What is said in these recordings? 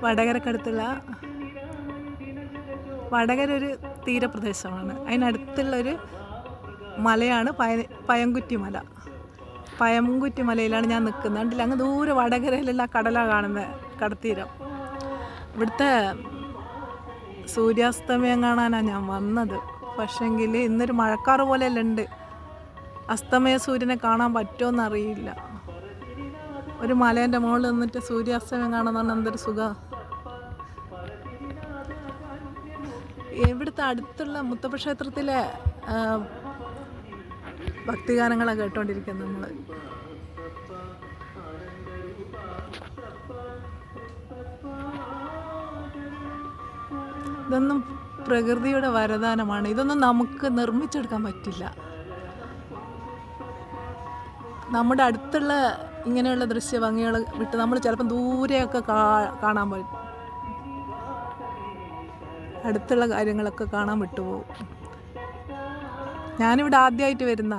വടകരക്കടുത്തുള്ള വടകര ഒരു തീരപ്രദേശമാണ്. അതിനടുത്തുള്ളൊരു മലയാണ് പയ പയംകുറ്റി മല പയംകുറ്റി മലയിലാണ് ഞാൻ നിൽക്കുന്നത്. കണ്ടില്ല? അങ്ങ് ദൂരെ വടകരയിലുള്ള കടലാണ് കാണുന്നത് കടത്തീരം. ഇവിടുത്തെ സൂര്യാസ്തമയം കാണാനാണ് ഞാൻ വന്നത്. പക്ഷെങ്കിൽ ഇന്നൊരു മഴക്കാറ് പോലെയല്ല ഉണ്ട്. അസ്തമയ സൂര്യനെ കാണാൻ പറ്റുമോ അറിയില്ല ഒരു മലേന്റെ മുകളിൽ നിന്നിട്ട് സൂര്യാസ്തമയം കാണാൻ എന്തൊരു സുഖമാണ് ഇവിടുത്തെ അടുത്തുള്ള മുത്തപ്പ ക്ഷേത്രത്തിലെ ഭക്തിഗാനങ്ങളാണ് കേട്ടോണ്ടിരിക്കുന്നത് നമ്മൾ ഇതൊന്നും പ്രകൃതിയുടെ വരദാനമാണ്. ഇതൊന്നും നമുക്ക് നിർമ്മിച്ചെടുക്കാൻ പറ്റില്ല. നമ്മുടെ അടുത്തുള്ള ഇങ്ങനെയുള്ള ദൃശ്യ ഭംഗികൾ വിട്ട് നമ്മൾ ചിലപ്പം ദൂരെയൊക്കെ കാണാൻ പറ്റും അടുത്തുള്ള കാര്യങ്ങളൊക്കെ കാണാൻ വിട്ടുപോകും. ഞാനിവിടെ ആദ്യമായിട്ട് വരുന്ന.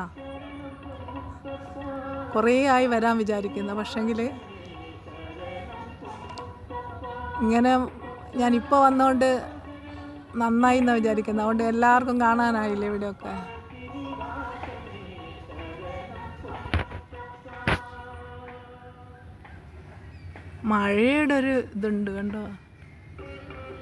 കുറേ ആയി വരാൻ വിചാരിക്കുന്ന. പക്ഷെങ്കിൽ ഇങ്ങനെ ഞാനിപ്പോൾ വന്നതുകൊണ്ട് നന്നായി എന്നാണ് വിചാരിക്കുന്നത് അതുകൊണ്ട് എല്ലാവർക്കും കാണാനായില്ലേ ഇവിടെയൊക്കെ? മഴയുടെ ഒരു ഇതുണ്ട് കണ്ടോ?